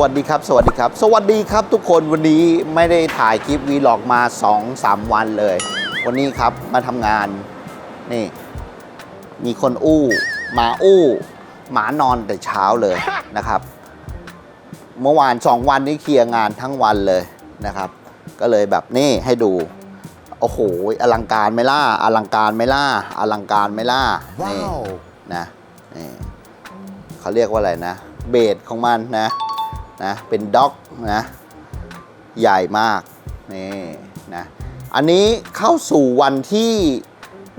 วัสดีครับ สวัสดีครับ สวัสดีครับทุกคนวันนี้ไม่ได้ถ่ายคลิปวีล็อกมา 2-3 วันเลย วันนี้ครับมาทำงานนี่ มีคนอู้หมาอู้ หมานอนแต่เช้าเลยนะครับ เมื่อวาน 2 วันนี้เคลียร์งานทั้งวันเลยนะครับ ก็เลยแบบนี่ให้ดู โอ้โห อลังการไม่ล่า อลังการไม่ล่า อลังการไม่ล่า นี่นะนี่เขาเรียกว่าอะไรนะ เบสของมันนะ นะเป็นด็อกนะใหญ่มากนี่นะอันนี้เข้าสู่วันที่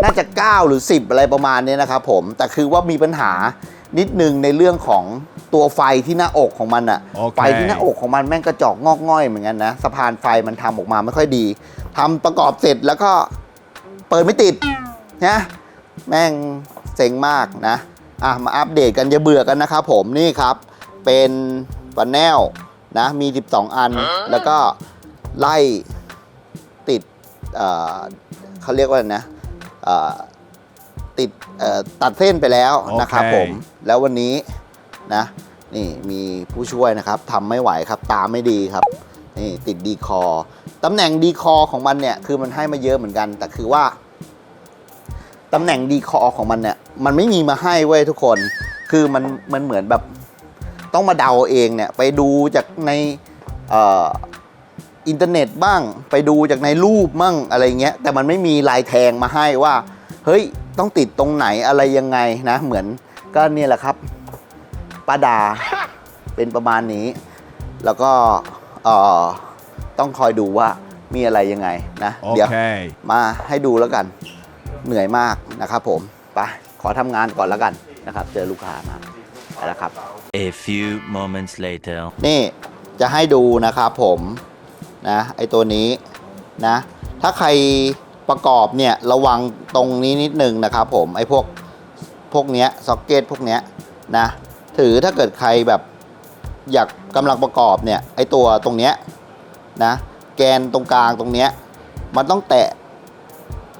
น่าจะ 9 หรือ 10 อะไรประมาณนี้นะครับผม แต่คือว่ามีปัญหานิดนึงในเรื่องของตัวไฟที่หน้าอกของมันอะโอเคไฟที่หน้าอกของมันแม่งกระจอกงอกง่อยเหมือนกันนะสะพานไฟมันทำออกมาไม่ค่อยดีทำประกอบเสร็จแล้วก็เปิดไม่ติดนะแม่งเซ็งมากนะอะมาอัปเดตกันอย่าเบื่อกันนะครับผมนี่ครับเป็น ปันแนลนะมี 12 อันแล้วก็ไล่ติดเอ่อเขาเรียกว่าอะไรนะเอ่อติดเอ่อตัดเส้นไปแล้วนะครับโอเคผมแล้ววันนี้นะนี่มีผู้ช่วยนะครับทำไม่ไหวครับตาไม่ดีครับนี่ติดดีคอตำแหน่งดีคอของมันเนี่ยคือมันให้มาเยอะเหมือนกัน แต่คือว่าตำแหน่งดีคอของมันเนี่ยมันไม่มีมาให้เว้ยทุกคน คือมันมันเหมือนแบบ ต้องมาเดาเองเนี่ยไปดูจากในเอ่ออินเทอร์เน็ตบ้าง ไปดูจากในรูปมั่งอะไรเงี้ยแต่มันไม่มีลายแทงมาให้ว่า เฮ้ยต้องติดตรงไหนอะไรยังไงนะเหมือนก็เนี่ยแหละครับป้าดาเป็นประมาณนี้ แล้วก็เอ่อต้องคอยดูว่ามีอะไรยังไงนะเดี๋ยว Okay. มาให้ดูแล้วกันเหนื่อยมากนะครับผมไปขอทำงานก่อนแล้วกันนะครับ เจอลูกค้ามาไปแล้วครับ A few moments later. นี่จะให้ดูนะครับผมนะไอตัวนี้นะถ้าใครประกอบเนี่ยระวังตรงนี้นิดนึงนะครับผมไอพวกพวกเนี้ยซ็อกเก็ตพวกเนี้ยนะถือถ้าเกิดใครแบบอยากกำลังประกอบเนี่ยไอตัวตรงเนี้ยนะแกนตรงกลางตรงเนี้ยมันต้องแตะ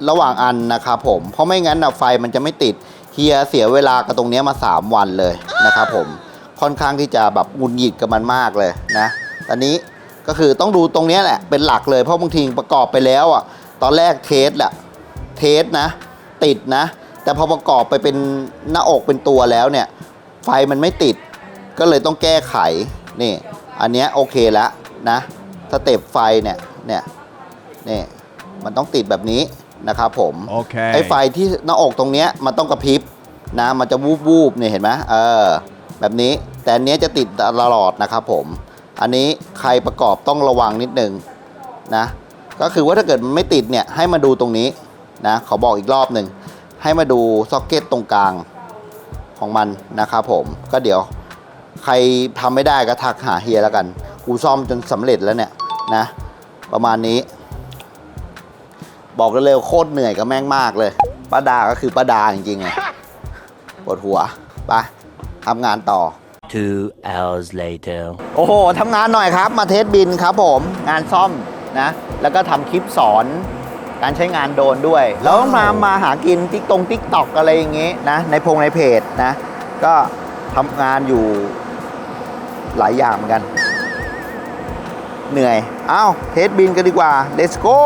ระหว่างอันนะครับผมเพราะไม่งั้นนะไฟมันจะไม่ติดเฮียเสียเวลากับตรงเนี้ยมา 3 วันเลยนะครับผม ค่อนข้างที่จะแบบหงุนหงิดกับมันมากเลยนะตอนนี้ก็คือต้องดูตรงเนี้ยแหละเป็นหลักเลยเพราะบางทีประกอบไปแล้วอะตอนแรกเทสแหละเทสนะ ติดนะ แต่พอประกอบไปเป็นหน้าอกเป็นตัวแล้วเนี่ย ไฟมันไม่ติด ก็เลยต้องแก้ไขนี่ อันเนี้ยโอเคแล้วนะสเต็ปไฟเนี่ยเนี่ยนี่มันต้องติดแบบนี้นะครับผม Okay. ไอ้ไฟที่หน้าอกตรงเนี้ยมันต้องกระพริบนะมันจะวูบวูบๆเนี่ยเห็นไหมเออ แบบนี้แต่อันนี้จะติดตลอดนะครับผม อันนี้ใครประกอบต้องระวังนิดนึงนะก็คือว่าถ้าเกิดมันไม่ติดเนี่ยให้มาดูตรงนี้นะขอบอกอีกรอบหนึ่งให้มาดูซ็อกเก็ตตรงกลางของมันนะครับผมก็เดี๋ยวใครทำไม่ได้ก็ทักหาเฮียแล้วกัน กูซ่อมจนสำเร็จแล้วเนี่ยนะประมาณนี้ บอกเร็วๆโคตรเหนื่อยกับแม่งมากเลยป้าดาก็คือป้าดาจริงๆไงปวดหัวไป ทำงานต่อ Two hours later. โอ้โหทำงานหน่อยครับ มาเทสบินครับผมงานซ่อมนะ แล้วก็ทำคลิปสอนการใช้งานโดรนด้วย แล้วมามาหากินติ๊กตรงติ๊กตอกอะไรอย่างงี้นะ ในพงในเพจนะ ก็ทำงานอยู่หลายอย่างเหมือนกัน เหนื่อย เอ้าเทสบินกันดีกว่า let's go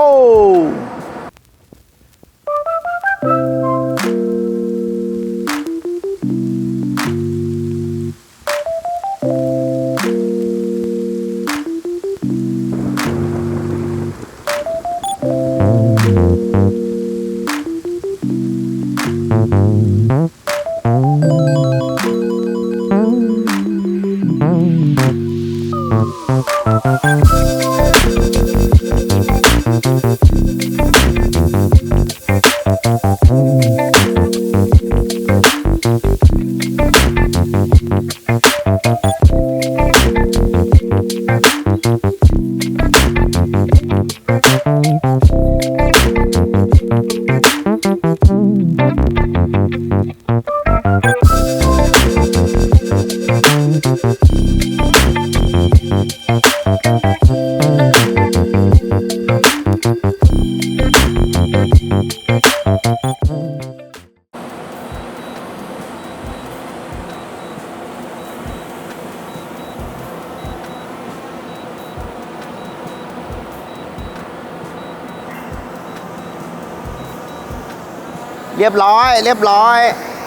รียบร้อย เรียบร้อย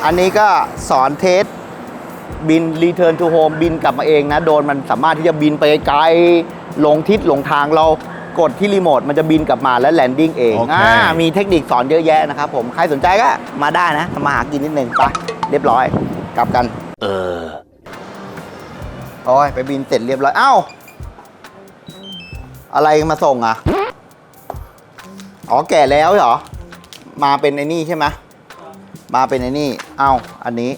อันนี้ก็สอนเทสบิน return to home บินกลับมาเองนะ โดรนมันสามารถที่จะบินไปไกลหลงทิศหลงทางเรากดที่รีโมทมันจะบินกลับมาแล้วแลนดิ้งเองโอเคอ่ามีเทคนิคสอนเยอะแยะนะครับผม ใครสนใจก็มาได้นะทำมาหากินนิดนึงไปเรียบร้อย กลับกัน Uh. โอ้ยไปบินเสร็จเรียบร้อย เอ้า อะไรมาส่งอะ อ๋อแก่แล้วเหรอ มาเป็นไอ้นี่ใช่ไหม มาเป็นไอ้นี่ เอ้าอันนี้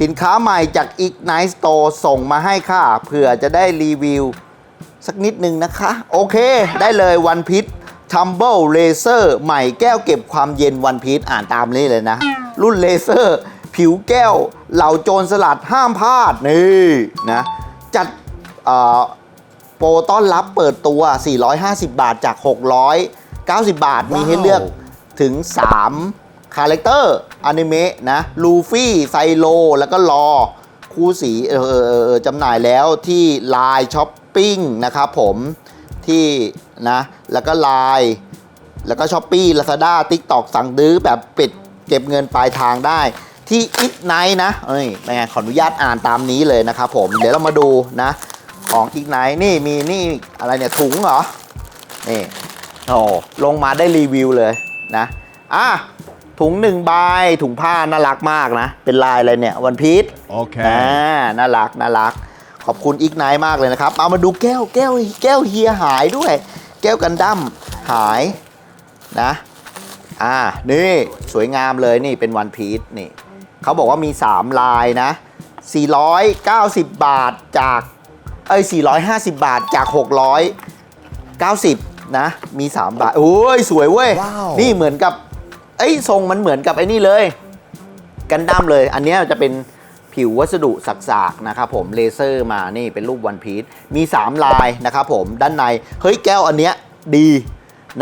สินค้าใหม่จาก Ignite Store ส่งมาให้ค่ะ เผื่อจะได้รีวิว สักนิดนึงนะคะ โอเค ได้เลยวันพิษ Tumble Laser ใหม่แก้วเก็บความเย็นวันพิษอ่านตามนี้เลยนะ รุ่นเลเซอร์ ผิวแก้ว เหล่าโจรสลัดห้ามพลาด นี่นะ จัดโปรต้อนรับเปิดตัว 450 บาทจาก 690 บาท มีให้เลือก ถึง 3 คาแรคเตอร์อนิเมะนะลูฟี่ไซโล แล้วก็รอ คู่สีเออเออเออจำหน่ายแล้วที่ Line Shopping นะครับผมที่นะแล้วก็ Line แล้วก็ s h อ p e e Lazada TikTok สั่งดื้อแบบปิดเก็บเงินปลายทางได้ที่ Ignite นะเอ้ยเป็นไงขออนุญาตอ่านตามนี้เลยนะครับผม เดี๋ยวเรามาดูนะ ของ Ignite นี่มีนี่อะไรเนี่ยถุงเหรอ นี่ โอ้ลงมาได้รีวิวเลย นะอะถุงหนึ่งใบถุงผ้าน่ารักมากนะ เป็นลายอะไรเนี่ยวันพีช Okay. อ่าน่ารักน่ารัก ขอบคุณอีกไนท์มากเลยนะครับ เอามาดูแก้วแก้วแก้วเฮียหายด้วย แก้วกันดั้มหายนะอ่านี่สวยงามเลยนี่เป็นวันพีชนี่เขาบอกว่ามี 3 ลายนะ 490 บาทจากเอ้ย450 บาทจาก 690 นะ มี 3 บาทโอ้ย สวยเว้ยว้าวนี่เหมือนกับเอ้ยทรงมันเหมือนกับไอ้นี่เลย กันดั้มเลย อันเนี้ยจะเป็นผิววัสดุสักๆนะครับผมเลเซอร์มานี่เป็นรูปวันพีชมี 3 ลายนะครับผมด้านใน เฮ้ยแก้วอันเนี้ยดี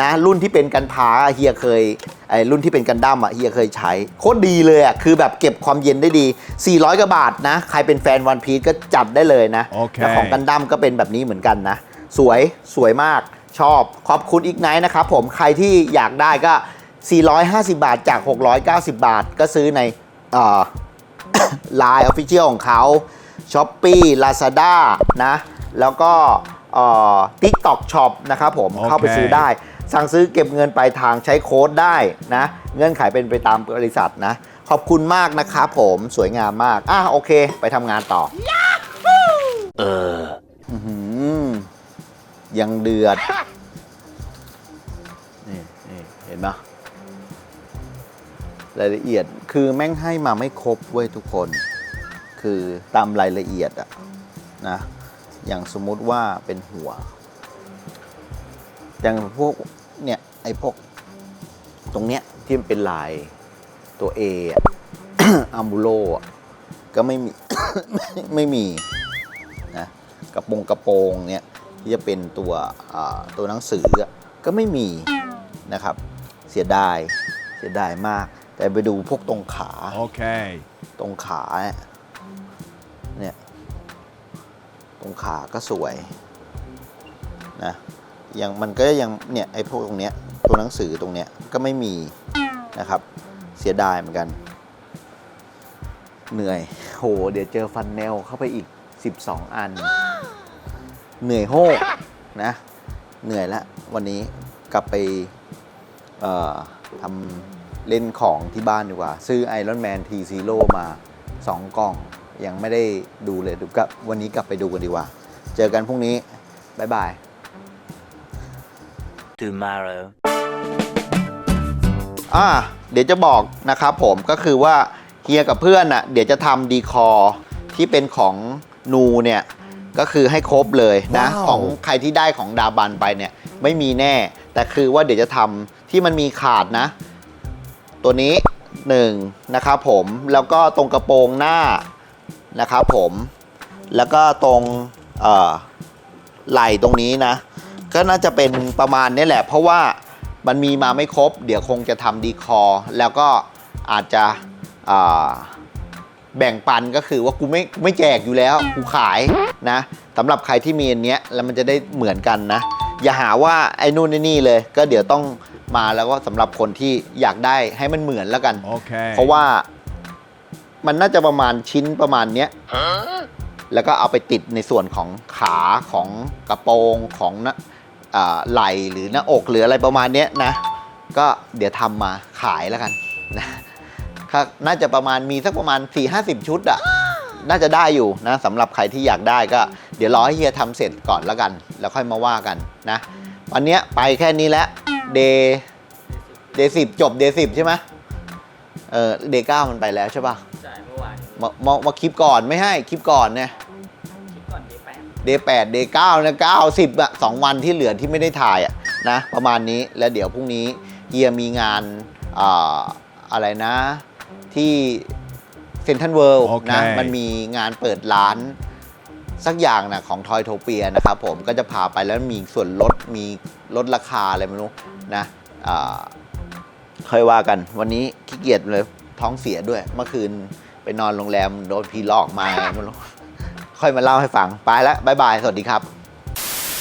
นะรุ่นที่เป็นกันพาเฮียเคยไอ้รุ่นที่เป็นกันดั้มอะเฮียเคยใช้ โคตรดีเลยอะคือแบบเก็บความเย็นได้ดี 400กว่าบาทนะ ใครเป็นแฟนวันพีชก็จัดได้เลยนะโอเคแต่ของกันดั้มก็เป็นแบบนี้เหมือนกันนะ สวยสวยมาก ชอบขอบคุณอีกไนท์นะครับผมใครที่อยากได้ก็ 450 บาทจาก 690 บาท ก็ซื้อในเอ่อ Line Official ของเขา s h อ p e e Lazada นะ แล้วก็เอ่อ TikTok Shop นะครับผมโอเคเข้าไปซื้อได้ สั่งซื้อเก็บเงินปลายทางใช้โค้ดได้นะ เงื่อนไขเป็นไปตามบริษัทนะ ขอบคุณมากนะครับผมสวยงามมาก อะโอเค ไปทำงานต่อ Uh. อื้อหือ ยังเดือด นี่นี่เห็นปะรายละเอียดคือแม่งให้มาไม่ครบเว้ยทุกคน คือตามรายละเอียดอะนะ อย่างสมมุติว่าเป็นหัว อย่างพวกเนี่ยไอ้พวกตรงเนี้ยที่มันเป็นลายตัว A อะอัมบูโลอะก็ไม่มี ไม่มีนะกระโปรงกระโปรงเนี่ย ที่จะเป็นตัวอ่าตัวหนังสืออะก็ไม่มีนะครับ เสียดายเสียดายมาก แต่ไปดูพวกตรงขา Okay. ตรงขาเนี่ยเนี่ยตรงขาก็สวยนะยังมันก็ยังเนี่ยไอ้พวกตรงเนี้ยตัวหนังสือตรงเนี้ยก็ไม่มีนะครับ เสียดายเหมือนกัน เหนื่อยโหเดี๋ยวเจอฟันแนลเข้าไปอีก 12 อัน เหนื่อยโฮกนะเหนื่อยแล้ววันนี้กลับไปเอ่อทำเล่นของที่บ้านดีกว่า ซื้อ Iron Man T Zero มา 2 กล่อง ยังไม่ได้ดูเลยดูกับวันนี้กลับไปดูกันดีกว่า เจอกันพรุ่งนี้ บ๊ายบาย Tomorrow. อ่าเดี๋ยวจะบอกนะครับผมก็คือว่าเฮียกับเพื่อนอะเดี๋ยวจะทำดีคอร์ที่เป็นของนูเนี่ย ก็คือให้ครบเลยนะ ว้าว ของใครที่ได้ของดาบันไปเนี่ยไม่มีแน่ แต่คือว่าเดี๋ยวจะทำที่มันมีขาดนะ ตัวนี้1นะครับผมแล้วก็ตรงกระโปรงหน้านะครับผมแล้วก็ตรงเอ่อไหล่ตรงนี้นะ ก็น่าจะเป็นประมาณนี้แหละ เพราะว่ามันมีมาไม่ครบ เดี๋ยวคงจะทำดีคอร์แล้วก็อาจจะอ่า แบ่งปันก็คือว่ากูไม่กูไม่แจกอยู่แล้วกูขายนะสำหรับใครที่มีอันเนี้ยแล้วมันจะได้เหมือนกันนะ อย่าหาว่าไอ้นู่นไอ้นี่เลย ก็เดี๋ยวต้องมาแล้วก็สำหรับคนที่อยากได้ให้มันเหมือนแล้วกัน Okay. เพราะว่ามันน่าจะประมาณชิ้นประมาณเนี้ยแล้วก็เอาไปติดในส่วนของขาของกระโปรงของหน้าอ่าไหล่หรือหน้าอกหรืออะไรประมาณเนี้ยนะ ก็เดี๋ยวทำมาขายแล้วกันนะ ก็น่าจะประมาณมีสักประมาณ 4 5 0 ชุดอะน่าจะได้อยู่นะสำหรับใครที่อยากได้ก็ เดี๋ยวรอให้เฮียทำเสร็จก่อนแล้วกัน แล้วค่อยมาว่ากันนะวันเนี้ยไปแค่นี้แล้วเดย์เดย์สิบจบเดย์สิบใช่ไหมเออเดย์เก้ามันไปแล้วใช่ปะใช่เมื่อวานมามามาคลิปก่อนไม่ให้คลิปก่อนเนี่ยคลิปก่อนที่แปดเดย์แปดเดย์เก้านะเก้าสิบอะสองวันที่เหลือที่ไม่ได้ถ่ายอะนะประมาณนี้แล้วเดี๋ยวพรุ่งนี้เฮียมีงานอ่าอะไรนะ ที่เซนทันเวิลด์โอเค นะมันมีงานเปิดร้าน สักอย่างนะของทอยโทเปียนะครับผมก็จะพาไปแล้วมีส่วนลดมีลดราคาอะไรไม่รู้นะอ่าค่อยว่ากัน วันนี้ขี้เกียจเลยท้องเสียด้วย เมื่อคืนไปนอนโรงแรมโดนผีหลอกมาไม่รู้ค่อยมาเล่าให้ฟังไปแล้วบายบาย สวัสดีครับ